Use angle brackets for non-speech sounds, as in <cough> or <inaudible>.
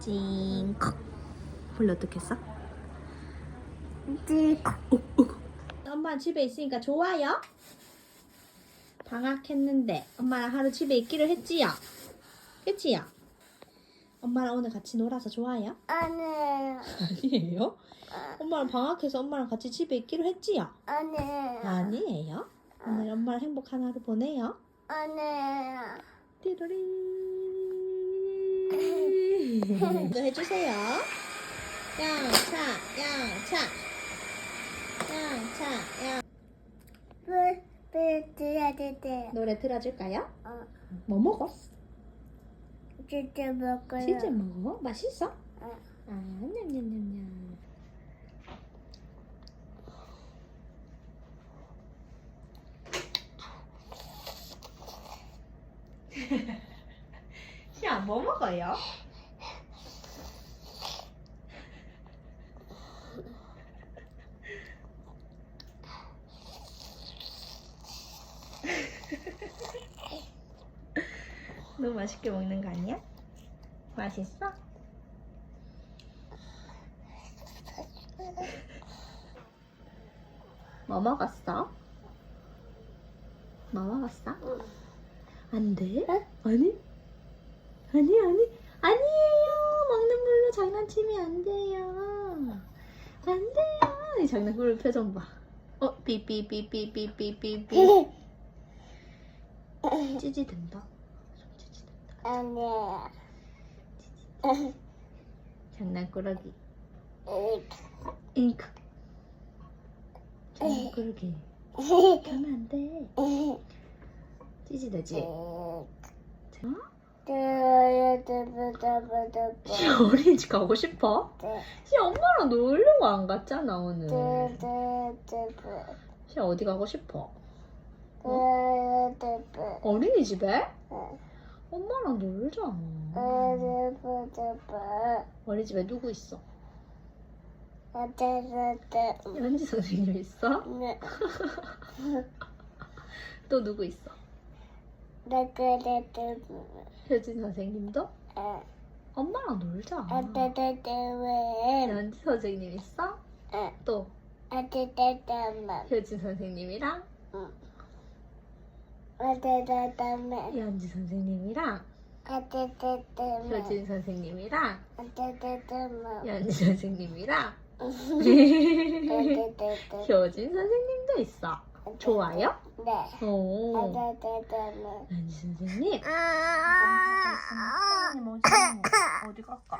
찡컥 원래 어떻게 했어? 찌고 엄마 집에 있으니까 좋아요? 방학했는데 엄마랑 하루 집에 있기로 했지요? 그치요? 엄마랑 오늘 같이 놀아서 좋아요? 안해 아니에요? 엄마랑 방학해서 엄마랑 같이 집에 있기로 했지요? 안해 아니에요? 오늘 엄마랑 행복한 하루 보내요? 안해 띠로리 또 해주세요 양차 양차 양차 양 불 불 들어야 돼 노래 틀어줄까요? 어 뭐 먹어? 진짜 먹어요 치즈 먹어? 맛있어? 어. 아 냠냠냠냠 시아 <laughs> 뭐 먹어요? 너무 맛있게 먹는 거 아니야? 맛있어? 뭐 먹었어? 뭐 먹었어? 안 돼? 아니? 아니 아니 아니에요 먹는 물로 장난치면 안 돼요 안 돼요 이 장난꾸러 표정 봐 어? 삐삐삐삐삐삐삐삐 <laughs> 찌지 된다 손 안해 <laughs> 장난꾸러기 잉크 장난꾸러기 가면 안 돼 찌지되지? 어? 시 어린이집 가고 싶어? 시 엄마랑 놀려고 안 갔잖아 오늘 시 어디 가고 싶어? 어린이집에? 엄마랑 놀자 어린이집에 누구 있어? 현지 선생님 있어? <laughs> 또 누구 있어? 효진 선생님도? 엄마랑 놀자 현지 선생님 있어? 또 효진 선생님이랑 아데데데메 이현지 선생님이랑 아데데데메 효진 선생님이랑 아데데데메 이현지 선생님이랑 아데데데메 효진 선생님도 있어. 좋아요? 네 오. 아데데데메 현지 선생님. 어디 깎아?